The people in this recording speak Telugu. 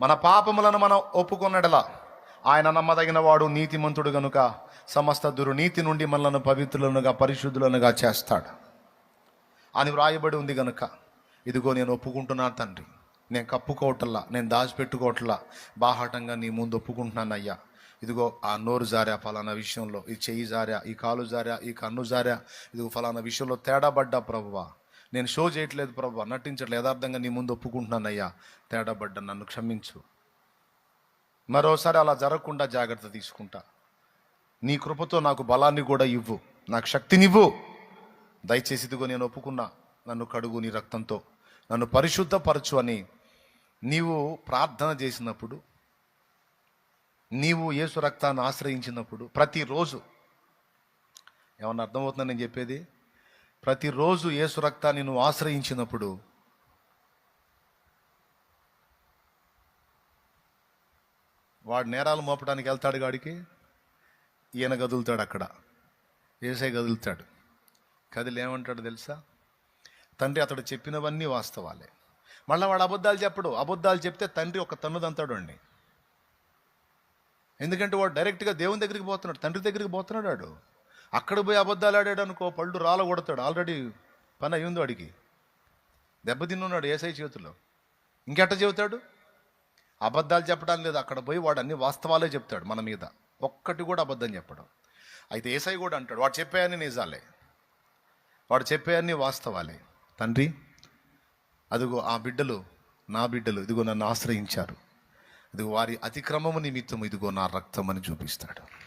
మన పాపములను మనం ఒప్పుకున్నడలా. ఆయన నమ్మదగిన వాడు నీతిమంతుడు గనుక సమస్త దుర్నీతి నుండి మనలను పవిత్రులనుగా పరిశుద్ధులనుగా చేస్తాడు. అని వ్రాయబడి ఉంది గనుక ఇదిగో నేను ఒప్పుకుంటున్నాను తండ్రి. నేను కప్పుకోవటల్లా నేను దాచిపెట్టుకోవట్లా బాహాటంగా నీ ముందు ఒప్పుకుంటున్నాను అయ్యా. ఇదిగో ఆ నోరు జారా ఫలానా విషయంలో ఈ చెయ్యి జారా ఈ కాలు జారా ఈ కన్ను జారా ఇదిగో ఫలానా విషయంలో తేడా పడ్డా ప్రభువా. నేను షో చేయట్లేదు ప్రభు నటించట్లేదు యథార్థంగా నీ ముందు ఒప్పుకుంటున్నాను అయ్యా. తేడా పడ్డా నన్ను క్షమించు. మరోసారి అలా జరగకుండా జాగ్రత్త తీసుకుంటా. నీ కృపతో నాకు బలాన్ని కూడా ఇవ్వు. నాకు శక్తినివ్వు. దయచేసి ఇదిగో నేను ఒప్పుకున్నా. నన్ను కడుగు నీ రక్తంతో. నన్ను పరిశుద్ధపరచు అని నీవు ప్రార్థన చేసినప్పుడు నీవు యేసు రక్తాన్ని ఆశ్రయించినప్పుడు ప్రతిరోజు ఏమన్నా అర్థమవుతుందని నేను చెప్పేది? ప్రతిరోజు యేసు రక్తాన్ని నువ్వు ఆశ్రయించినప్పుడు వాడు నేరాలు మోపడానికి వెళ్తాడు గాడికి ఈయన కదులుతాడు అక్కడ. ఏసై కదులుతాడు కదిలి ఏమంటాడు తెలుసా? తండ్రి అతడు చెప్పినవన్నీ వాస్తవాలే. మళ్ళీ వాడు అబద్ధాలు చెప్పడు. అబద్ధాలు చెప్తే తండ్రి ఒక తన్నుదంతాడు అండి ఎందుకంటే వాడు డైరెక్ట్గా దేవుని దగ్గరికి పోతున్నాడు. తండ్రి దగ్గరికి పోతున్నాడు వాడు. అక్కడ పోయి అబద్ధాలు ఆడాడు అనుకో పళ్ళు రాల కొడతాడు. ఆల్రెడీ పని అయ్యిందో వాడికి. దెబ్బతిన్నున్నాడు ఏసై చేతిలో ఇంకెట్ట చెబుతాడు? అబద్ధాలు చెప్పడం లేదు. అక్కడ పోయి వాడు అన్ని వాస్తవాలే చెప్తాడు మన మీద. ఒక్కటి కూడా అబద్ధం చెప్పడం. అయితే ఏసై కూడా అంటాడు వాడు చెప్పాయని నిజాలే. వాడు చెప్పేయన్ని వాస్తవాలే. తండ్రి అదిగో ఆ బిడ్డలు నా బిడ్డలు ఇదిగో నన్ను ఆశ్రయించారు. ఇదిగో వారి అతిక్రమము నిమిత్తం ఇదిగో నా రక్తం అని చూపిస్తాడు.